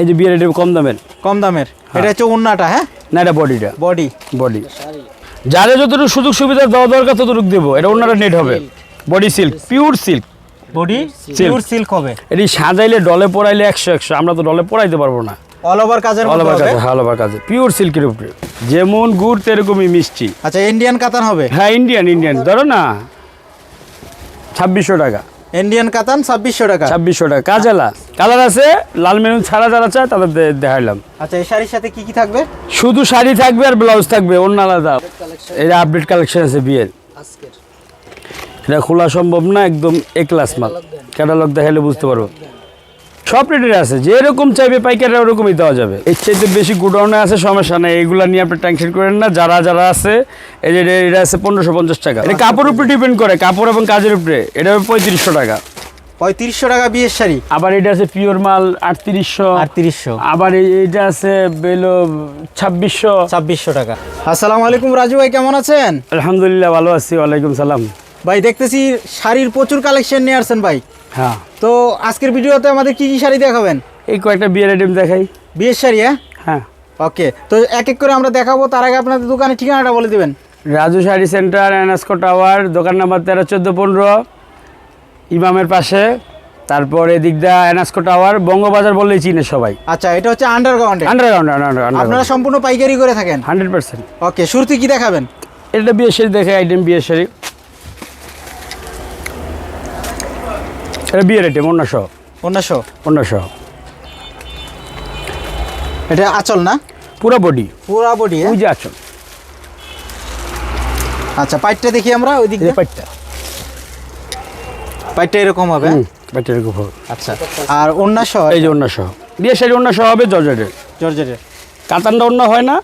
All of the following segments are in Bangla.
এই যে বিয়ের এটা কম দামের? কম দামের। এটা হচ্ছে উন্নাটা হ্যাঁ? না এটা বডিটা। বডি। বডি। যাদের যতটুকু সুযোগ সুবিধা দেওয়া দরকার ততটুকু দেবো। এটা অন্যটা নেট হবে। Body silk pure silk body pure silk হবে। এটি সাজাইলে ডলে পড়াইলে একশো একশো। আমরা তো ডলে পড়াইতে পারব না। অল ওভার কাজের অল ওভার হবে? কাজে অল ওভার কাজে। পিওর সিল্কের উপরে। যেমন গুড় তেরকমই মিষ্টি। আচ্ছা ইন্ডিয়ান কাতান হবে? হ্যাঁ ইন্ডিয়ান ইন্ডিয়ান ধরো না ছাব্বিশশো টাকা। ইন্ডিয়ান কাতান ছাব্বিশশো টাকা। ছাব্বিশশো টাকা। কাজালা। কালার আছে লাল মেরুন ছাড়া যারা চায় তাদের দেখাইলাম। আচ্ছা এই শাড়ির সাথে কি কি থাকবে? শুধু শাড়ি থাকবে আর ব্লাউজ থাকবে অন্য আলাদা। এটা আপডেট কালেকশন আছে বিয়ের। এটা খোলা সম্ভব না একদম এ ক্লাস মাল। ক্যাটালগ দেখাইলে বুঝতে পারব। সব রেটের আছে যেরকম চাইবে পাইকারি ওরকমই দেওয়া যাবে। এর চাইতে বেশি গুডাউনে আছে সমস্যা নেই এগুলা নিয়ে আপনি টেনশন করেন না যারা যারা আছে এই যে এটা- এটা আছে পনেরোশো পঞ্চাশ টাকা। এটা কাপড়ের উপরে ডিপেন্ড করে কাপড় এবং কাজের উপরে এটা হবে পঁয়ত্রিশশো টাকা। পঁয়ত্রিশশো টাকা বিয়ের শাড়ি। আবার এটা আছে পিওর মাল আটত্রিশশো। আটত্রিশশো। আবার এইটা আছে বেলো ছাব্বিশশো। ছাব্বিশশো টাকা। আসসালামু আলাইকুম রাজু ভাই কেমন আছেন? আলহামদুলিল্লাহ ভালো আছি ওয়ালাইকুম সালাম। ভাই দেখতেছি শাড়ির প্রচুর কালেকশন নিয়ে আসছেন ভাই। হ্যাঁ। তো আজকের ভিডিওতে আমাদের কি কি শাড়ি দেখাবেন? এই কয়েকটা বিয়ের আইটেম দেখাই। বিয়ের শাড়ি হ্যাঁ? হ্যাঁ। ওকে তো এক এক করে আমরা দেখাবো তার আগে আপনাদের দোকানের ঠিকানাটা বলে দিবেন। রাজু শাড়ি সেন্টার এনএসকো টাওয়ার দোকান নাম্বার তেরো চোদ্দ পনেরো ইমামের পাশে। তারপর এদিক দা এনএসকো টাওয়ার বঙ্গবাজার বললেই চিনে সবাই। আচ্ছা এটা হচ্ছে আন্ডারগ্রাউন্ডে আন্ডারগ্রাউন্ড আন্ডারগ্রাউন্ড আপনারা সম্পূর্ণ পাইকারি করে থাকেন। Hundred percent. ওকে শুরুতে কি দেখাবেন? এটা বিয়ের শাড়ি দেখে আইটেম বিয়ের শাড়ি। এটা বিয়ের আইটেম অন্য সহ অন্যশো এটা আচল না? পুরো বডি পুরা বডি ওই যে আচল। আচ্ছা পাইটটা দেখি আমরা ওই দিক পাইটটা। পাইটটা এরকম হবে হুম পাইটটা এরকম হবে। আচ্ছা আর অন্যশো এই যে অন্য সহ বিয়ের শাড়ি অন্য সহ হবে জর্জেটের। জর্জেটের। কাতানটা অন্য হয় না?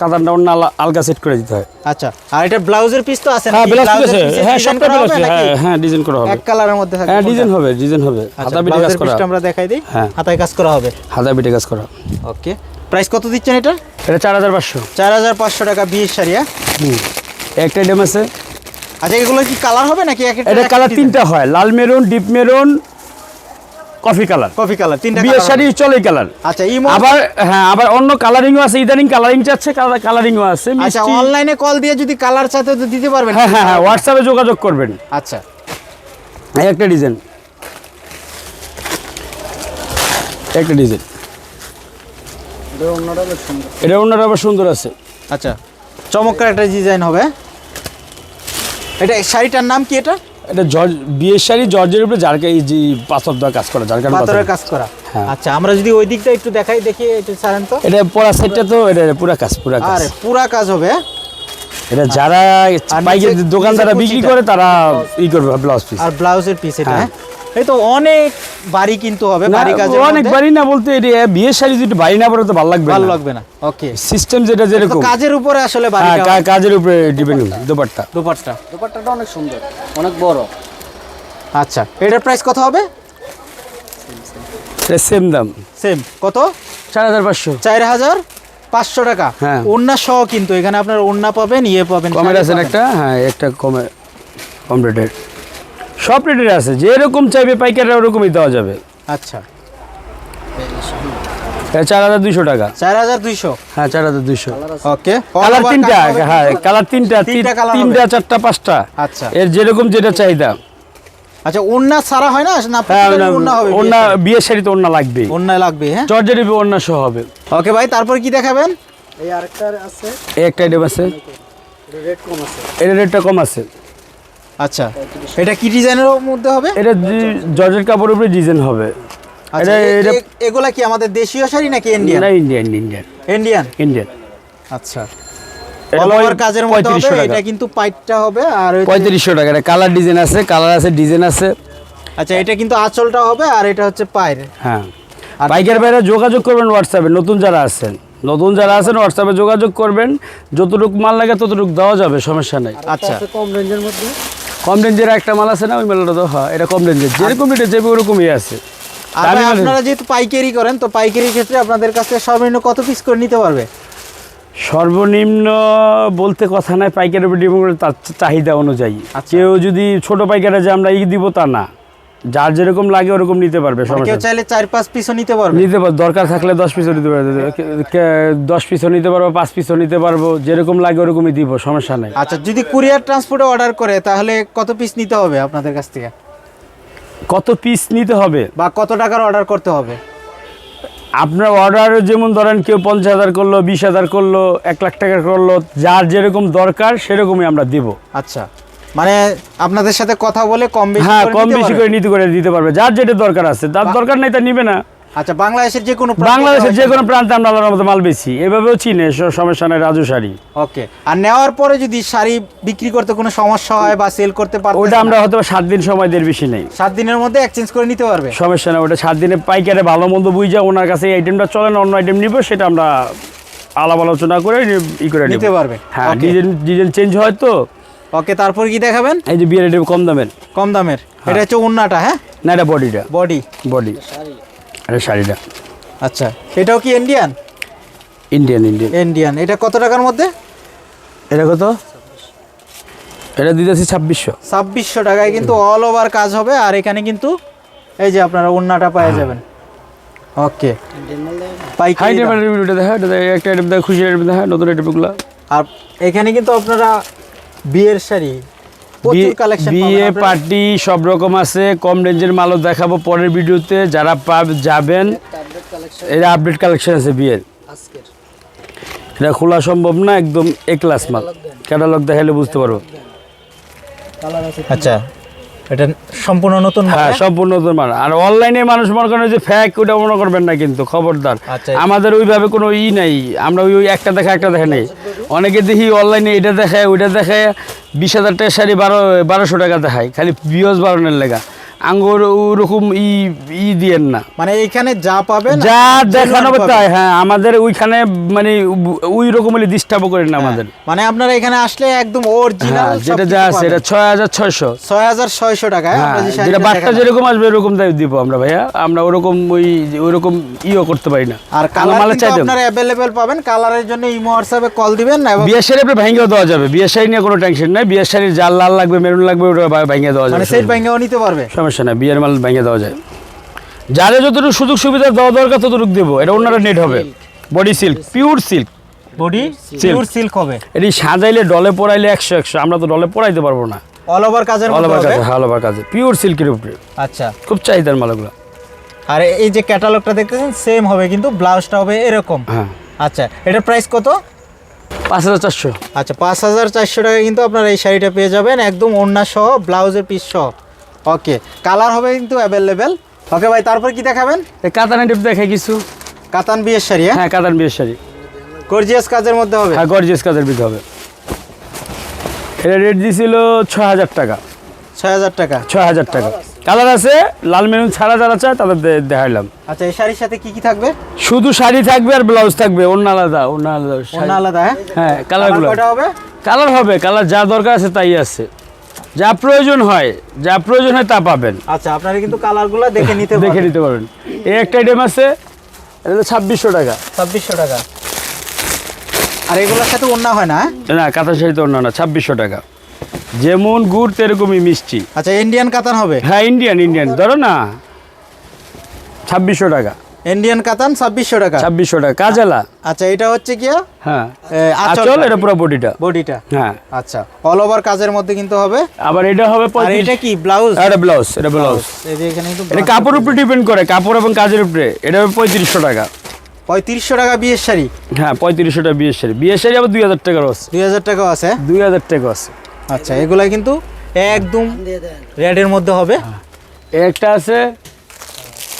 কাতানটা অন্য আলগা সেট করে দিতে হয়। আচ্ছা আর এটা ব্লাউজের পিস তো আছে হ্যাঁ ব্লাউজ আছে। হ্যাঁ সবটা ব্লাউজ হ্যাঁ হ্যাঁ ডিজাইন করা হবে। এক কালারের মধ্যে থাকবে হ্যাঁ ডিজাইন হবে ডিজাইন হবে। আচ্ছা হাতা পিঠে কাজ করা আমরা দেখাই দিই। হ্যাঁ। হাতায় কাজ করা হবে। হাতা পিঠে কাজ করা ওকে। প্রাইস কত দিচ্ছেন এটা? এটা চার হাজার পাঁচশো। চার হাজার পাঁচশো টাকা বিয়ের শাড়ি হ্যাঁ? একটা আইটেম আছে। আচ্ছা এগুলো কি কালার হবে নাকি একটা এটা কালার তিনটা হয়। লাল maroon deep maroon coffee colour. Coffee colour তিনটা বিয়ের শাড়ি। চলে কালার। আচ্ছা ইমো আবার হ্যাঁ আবার অন্য কালারিংও আছে ইদানিং কালারিং চাচ্ছে কালারিংও আছে আচ্ছা অনলাইনে কল দিয়ে যদি কালার চাইতে তো দিতে পারবেন। হ্যাঁ হ্যাঁ হ্যাঁ হোয়াটসঅ্যাপে যোগাযোগ করবেন। আচ্ছা। এই একটা ডিজাইন। একটা ডিজাইন। এটা অন্যটা আবার সুন্দর আছে। আচ্ছা চমৎকার একটা ডিজাইন হবে। এটা শাড়িটার নাম কি এটা? এটা জর্জ বিয়ের শাড়ি জর্জের উপরে যার এই যে পাথর দেওয়া কাজ করা যার কারণে পাথরের কাজ করা হ্যাঁ। আচ্ছা আমরা যদি ওই দিকটা একটু দেখাই দেখি একটু ছাড়েন তো এটা পুরা সেটটা তো এটা পুরা কাজ পুরা কাজ আরে পুরা কাজ হবে? এটা যারা আর পাইকারি দোকানদাররা বিক্রি করে তারা ই করবে ব্লাউজ পিস আর ব্লাউজের পিস এটা হ্যাঁ। হ্যাঁ? এই তো অনেক বাড়ি কিন্তু হবে বাড়ি কাজের অনেক বাড়ি না বলতে এটা বিয়ের শাড়ি যদি বাড়ি না পরে তো ভালো লাগবে ভালো লাগবে না ওকে সিস্টেম যেটা যেরকম। কাজের উপরে আসলে হ্যাঁ কাজের উপরে ডিপেন্ড দোপাট্টা। দুপাটটা। দোপাট্টাটা অনেক সুন্দর অনেক বড়। আচ্ছা এটার প্রাইস কত হবে? সেম দাম। সেম কত? চার হাজার পাঁচশো। চার হাজার? পাঁচশো টাকা। হ্যাঁ। ওন্না সহ কিন্তু এখানে আপনার ওন্না পাবেন ইয়ে পাবেন কমের আছেন একটা? হ্যাঁ একটা কমে কম রেটের। সব রেটের আছে যেরকম চাইবে পাইকারি ওরকমই দেওয়া যাবে। আচ্ছা। চার হাজার দুইশো টাকা। চার হাজার দুইশো? হ্যাঁ চার হাজার দুইশো। ওকে কালার তিনটা হ্যাঁ কালার তিনটা তিনটা চারটা পাঁচটা। আচ্ছা। এর যেরকম যেটা চাহিদা। আচ্ছা ওন্না ছাড়া হয় না? না হ্যাঁ ওন্না হবে অন্য বিয়ের শাড়ি তো অন্য লাগবে ওন্না লাগবে হ্যাঁ? জর্জের অন্য সহ হবে। ওকে ভাই তারপর কি দেখাবেন? এই আরেকটা আছে। এই একটা আইটেম আছে। রেট কম আছে। এর রেটটা কম আছে। আচ্ছা এটা কি ডিজাইনের মধ্যে হবে? এটা জর্জের কাপড়ের উপরে ডিজাইন হবে। আচ্ছা এটা- এটা- এগুলা কি আমাদের দেশীয় শাড়ি নাকি ইন্ডিয়ান না ইন্ডিয়ান ইন্ডিয়ান ইন্ডিয়ান ইন্ডিয়ান আচ্ছা। কাজের মধ্যে হবে এটা কিন্তু পাইটটা হবে আর ওই যে- পঁয়ত্রিশশো টাকা এটা কালার ডিজাইন আছে কালার আছে ডিজাইন আছে। আচ্ছা এটা কিন্তু আঁচলটা হবে আর এটা হচ্ছে পায়ের। হ্যাঁ। বাইরে যোগাযোগ করবেন হোয়াটসঅ্যাপে নতুন যারা আছেন। নতুন যারা আছেন হোয়াটসঅ্যাপে যোগাযোগ করবেন। যতটুকু মাল লাগে ততটুকু দেওয়া যাবে সমস্যা নাই। আচ্ছা। কম রেঞ্জের মধ্যে? কম রেঞ্জের একটা মাল আছে না ওই মালটা তো হয় এটা কম রেঞ্জের যেরকম রেটে যাবে ওরকমই আছে। আপনারা যেহেতু পাইকারি করেন তো পাইকারির ক্ষেত্রে আপনাদের কাছে সর্বনিম্ন কত পিস করে নিতে পারবে? সর্বনিম্ন বলতে কথা নাই পাইকারের উপর ডিপেন্ড করে তার চাহিদা অনুযায়ী। আচ্ছা। কেউ যদি ছোট পাইকারে যে আমরা ই দিব তা না। যার যেরকম লাগে ওরকম নিতে পারবে মানে কেউ চাইলে চার পাঁচ পিসও নিতে পারবে। নিতে পার দরকার থাকলে দশ পিসও নিতে পারবে দশ পিসও নিতে পারব পাঁচ পিসও নিতে পারব যেরকম লাগে ওরকমই দিব সমস্যা নেই। আচ্ছা যদি কুরিয়ার ট্রান্সপোর্টে অর্ডার করে তাহলে কত পিস নিতে হবে আপনাদের কাছ থেকে? কত পিস নিতে হবে? বা কত টাকার অর্ডার করতে হবে? আপনার অর্ডার যেমন ধরেন কেউ পঞ্চাশ হাজার করল বিশ হাজার করল এক লাখ টাকা করল যার যেরকম দরকার সেরকমই আমরা দিব। আচ্ছা। মানে আপনাদের সাথে কথা বলে কম বেশি হ্যাঁ কম বেশি করে নিতে করে দিতে পারবে। যার যেটা দরকার আছে তার দরকার নেই তা নিবে না। আচ্ছা বাংলাদেশের যে কোনো বাংলাদেশের যে কোনো প্রান্তে আমরা আল্লাহর মতো মাল বেশি এভাবেও চিনে সমস্যা নেই রাজু শাড়ি। ওকে আর নেওয়ার পরে যদি শাড়ি বিক্রি করতে কোনো সমস্যা হয় বা সেল করতে পারবে ওটা আমরা হয়তো সাত দিন সময় দের বেশি নেই। সাত দিনের মধ্যে এক্সচেঞ্জ করে নিতে পারবে? সমস্যা নেই ওটা সাত দিনে পাইকারে ভালো মন্দ বুঝা ওনার কাছে এই আইটেমটা চলে না অন্য আইটেম নিব সেটা আমরা আলাপ আলোচনা করে ই করে নিতে পারবে। হ্যাঁ. ডিজাইন ডিজাইন চেঞ্জ হয় তো। ওকে তারপর কি দেখাবেন? এই যে বিয়ের আইটেম কম দামের। কম দামের। এটা হচ্ছে উন্নাটা হ্যাঁ? না এটা বডিটা বডি বডি এটা শাড়িটা। আচ্ছা এটাও কি ইন্ডিয়ান ইন্ডিয়ান ইন্ডিয়ান ইন্ডিয়ান এটা কত টাকার মধ্যে? এটা কত? এটা দিতেছি ছাব্বিশশো। ছাব্বিশশো টাকায় কিন্তু অল ওভার কাজ হবে আর এখানে কিন্তু এই যে আপনারা উন্নাটা পেয়ে যাবেন। ওকে পাইকারি ভিডিওটা দেখা এটা একটা আইটেম দেখা খুশি আইটেম দেখা নতুন আইটেমগুলো আর এখানে কিন্তু আপনারা বিয়ের শাড়ি বিয়ে পার্টি সব রকম আছে কম রেঞ্জের মালও দেখাবো পরের ভিডিওতে যারা যাবেন। এটা আপডেট কালেকশন আছে বিয়ের। এটা খোলা সম্ভব না একদম এ ক্লাস মাল। ক্যাটালগ দেখালে বুঝতে পারব। আচ্ছা এটা সম্পূর্ণ নতুন হ্যাঁ? সম্পূর্ণ নতুন মাল। আর অনলাইনে মানুষ মনে করেন যে ফ্যাক ওটা মনে করবেন না কিন্তু খবরদার। আচ্ছা। আমাদের ওইভাবে কোনো ই নাই। আমরা ওই ওই একটা দেখা একটা দেখা নেই। অনেকে দেখি অনলাইনে এটা দেখায় ওইটা দেখায় বিশ হাজার টাকা শাড়ি বারো বারোশো টাকা দেখায়, খালি বিয়স বারোনের লেগা। আঙ্গুর ওরকম ই ই দিয়েন না। মানে এইখানে যা পাবেন যা দেখানো। তাই হ্যাঁ আমাদের ওইখানে মানে ওই রকম ডিস্টার্ব করেন না আমাদের। মানে আপনারা এখানে আসলে একদম হ্যাঁ অরিজিনাল যেটা যা আছে এটা ছয় হাজার ছয়শো। ছয় হাজার ছয়শো টাকায় হ্যাঁ যেটা বাচ্চা যেরকম আসবে এরকম তাই দিব আমরা ভাইয়া। আমরা ওরকম ওই ওইরকম ইও করতে পারি না। আর কালার চাই আপনারা অ্যাভেলেবেল পাবেন কালারের জন্য ইমো হোয়াটসঅ্যাপে কল দিবেন বিয়ের শাড়ি আপনি ভেঙেও দেওয়া যাবে। বিয়ের শাড়ি নিয়ে কোনো টেনশন নাই। বিয়ের শাড়ির যার লাল লাগবে মেরুন লাগবে ওটা ভেঙে দেওয়া মানে যাবে। সেট ব্যাংকেও নিতে পারবে। সমস্যা নাই বিয়ের মাল ভেঙে দেওয়া যায়। যারা যতটুকু সুযোগ সুবিধা দেওয়া দরকার ততটুকু দেবো। এটা অন্যরা নেট হবে। Body silk pure silk body. Pure silk হবে। এটি সাজাইলে ডলে পড়াইলে একশো একশো। আমরা তো ডলে পড়াইতে পারব না। অল ওভার কাজের অল ওভার কাজে হাল ওভার কাজে। পিওর সিল্কের উপরে। আচ্ছা। খুব চাহিদার মালগুলো। আর এই যে ক্যাটালগটা দেখতেছেন সেম হবে কিন্তু ব্লাউজটা হবে এরকম। হ্যাঁ। আচ্ছা এটার প্রাইস কত? পাঁচ হাজার চারশো। আচ্ছা পাঁচ হাজার চারশো টাকা কিন্তু আপনারা এই শাড়িটা পেয়ে যাবেন। একদম ওড়না সহ ব্লাউজের পিস সহ। ওকে কালার হবে কিন্তু অ্যাভেলেবেল ওকে ভাই তারপর কি দেখাবেন? এই কাতান টিপ দেখে কিছু। কাতান বিয়ের শাড়ি হ্যাঁ? হ্যাঁ কাতান বিয়ের শাড়ি। গর্জিয়াস কাজের মধ্যে হবে। হ্যাঁ গর্জিয়াস কাজের বিধ হবে। এটা রেট দিয়েছিল ছ হাজার টাকা। ছয় হাজার টাকা। ছ হাজার টাকা। কালার আছে লাল মেরুন ছাড়া যারা চায় তাদের দেখাইলাম। আচ্ছা এই শাড়ির সাথে কি কি থাকবে? শুধু শাড়ি থাকবে আর ব্লাউজ থাকবে অন্য আলাদা অন্য আলাদা অন্য আলাদা হ্যাঁ? হ্যাঁ কালার কালারগুলো হবে? কালার হবে কালার যা দরকার আছে তাই আছে। যা প্রয়োজন হয় যা প্রয়োজন হয় তা পাবেন। আচ্ছা আপনারা কিন্তু কালারগুলো দেখে নিতে দেখে নিতে পারবেন। এই একটা আইটেম আছে এটা ছাব্বিশশো টাকা। ছাব্বিশশো টাকা। আর এগুলোর সাথে অন্য হয় না হ্যাঁ? না কাঁথা তো অন্য না ছাব্বিশশো টাকা। যেমন গুড় তেরকমই মিষ্টি। আচ্ছা ইন্ডিয়ান কাতান হবে? হ্যাঁ ইন্ডিয়ান ইন্ডিয়ান ধরো না ছাব্বিশশো টাকা। ইন্ডিয়ান কাতান ছাব্বিশশো টাকা। ছাব্বিশশো টাকা। কাজালা? আচ্ছা এটা হচ্ছে কি হ্যাঁ। আচল এটা পুরো বডিটা। বডিটা। হ্যাঁ। আচ্ছা অল ওভার কাজের মধ্যে কিন্তু হবে। আবার এটা হবে আর এটা কি ব্লাউজ? এটা ব্লাউজ এটা ব্লাউজ। এই যে এখানে কিন্তু এটা কাপড় উপরে ডিপেন্ড করে কাপড় এবং কাজের উপরে। এটা হবে পঁয়ত্রিশশো টাকা। পঁয়ত্রিশশো টাকা বিয়ের শাড়ি? হ্যাঁ পঁয়ত্রিশশো টাকা বিয়ের শাড়ি। বিয়ের শাড়ি আবার দুই হাজার টাকার আছে দুই হাজার টাকাও আছে দুই হাজার টাকা আছে আচ্ছা এগুলা কিন্তু একদম রেডের মধ্যে হবে। একটা আছে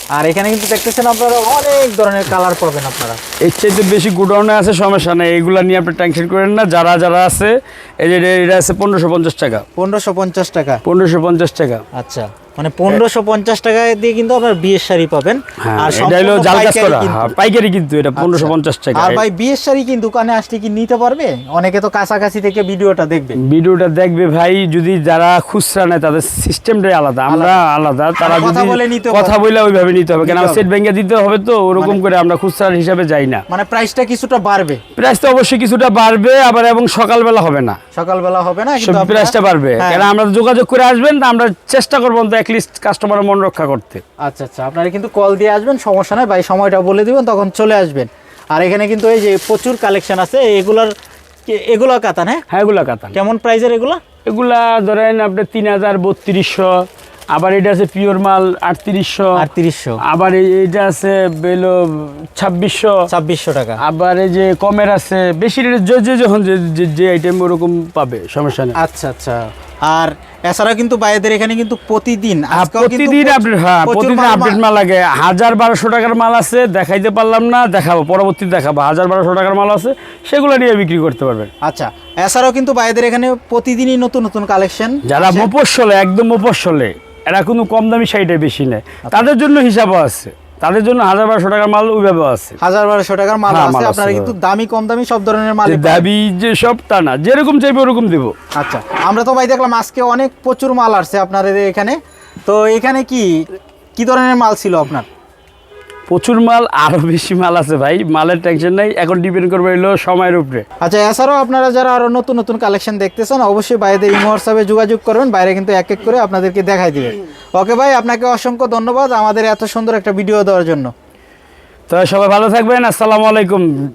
আর এখানে কিন্তু দেখতেছেন আপনারা অনেক ধরনের কালার পাবেন আপনারা। এর চাইতে বেশি গুডাউনে আছে সমস্যা নেই। এগুলা নিয়ে আপনি টেনশন করেন না। যারা যারা আছে এই যে এটা- আছে পনেরোশো পঞ্চাশ টাকা। পনেরোশো পঞ্চাশ টাকা। পনেরোশো পঞ্চাশ টাকা। আচ্ছা। মানে পনেরোশো পঞ্চাশ টাকা দিয়ে কিন্তু আপনার বিয়ের শাড়ি পাবেন। হ্যাঁ আর এটা হলো জাল কাজ করা। হ্যাঁ, পাইকারি কিন্তু এটা পনেরোশো পঞ্চাশ টাকা। আর ভাই বিয়ের শাড়ি কি দোকানে আসলে কি নিতে পারবে? অনেকে তো কাছাকাছি থেকে ভিডিওটা দেখবে। ভিডিওটা দেখবে ভাই যদি যারা খুচরা নেয় তাদের সিস্টেমটাই আলাদা। আমরা আলাদা তারা মানে কথা বলে নিতে কথা বলে ওইভাবে নিতে হবে। কেন। সেট ব্যাংকে দিতে হবে তো ওরকম করে আমরা খুচরা হিসাবে যাই না। মানে প্রাইসটা কিছুটা বাড়বে। প্রাইস তো অবশ্যই কিছুটা বাড়বে আবার এবং সকালবেলা হবে না। সকালবেলা হবে না প্রাইসটা বাড়বে। হ্যাঁ। কেন আমরা যোগাযোগ করে আসবেন তা আমরা চেষ্টা করব অন্তত এক অ্যাটলিস্ট কাস্টমারের মন রক্ষা করতে। আচ্ছা আচ্ছা। আপনারা কিন্তু কল দিয়ে আসবেন সমস্যা নাই ভাই সময়টা বলে দিবেন তখন চলে আসবেন। আর এখানে কিন্তু এই যে প্রচুর কালেকশন আছে এগুলার এগুলো কাতান হ্যাঁ? হ্যাঁ এগুলো কাতান। কেমন প্রাইজের এগুলো? এগুলা ধরেন আপনার তিন হাজার বত্রিশশো আবার এটা আছে পিওর মাল আটত্রিশশো আটত্রিশশো। আবার এইটা আছে বেলো ছাব্বিশশো। ছাব্বিশশো টাকা। আবার এই যে কমের আছে বেশি রেটে যে যে যখন যে যে- যে আইটেম ওরকম পাবে সমস্যা নেই। আচ্ছা আচ্ছা। আর এছাড়া কিন্তু এখানে কিন্তু প্রতিদিন কিন্তু প্রতিদিন আপডেট হ্যাঁ প্রতিদিন আপডেট মাল লাগে। হাজার বারোশো টাকার মাল আছে দেখাইতে পারলাম না দেখাবো পরবর্তী দেখাবো। হাজার বারোশো টাকার মাল আছে সেগুলো নিয়ে বিক্রি করতে পারবেন। আচ্ছা এছাড়াও কিন্তু বাইদের এখানে প্রতিদিনই নতুন নতুন কালেকশন যারা মফস্বলে একদম মফস্বলে এরা কোনো কম দামি শাড়িটা বেশি নেয়। আচ্ছা। তাদের জন্য হিসাবও আছে। তাদের জন্য হাজার বারোশো টাকার মাল ওইভাবে আছে। হাজার বারোশো টাকার মাল হ্যাঁ, আছে। আপনারা। কিন্তু দামি কম দামি সব ধরনের মাল দাবি যে সব তা না যেরকম চাইবে ওরকম দেব। আচ্ছা আমরা তো ভাই দেখলাম আজকে অনেক প্রচুর মাল আসছে আপনাদের এখানে। তো এখানে কি কি ধরনের মাল ছিল আপনার? প্রচুর মাল আরও বেশি মাল আছে ভাই। মালের টেনশন নাই এখন ডিপেন্ড করবে হলো সময়ের উপরে। আচ্ছা এছাড়াও আপনারা যারা আরও নতুন নতুন কালেকশন দেখতেছেন অবশ্যই বাইরে ইমো হোয়াটসঅ্যাপে যোগাযোগ করবেন বাইরে কিন্তু এক এক করে আপনাদেরকে দেখাই দিবে। ওকে ভাই আপনাকে অসংখ্য ধন্যবাদ আমাদের এত সুন্দর একটা ভিডিও দেওয়ার জন্য। তো সবাই ভালো থাকবেন আসসালামু আলাইকুম।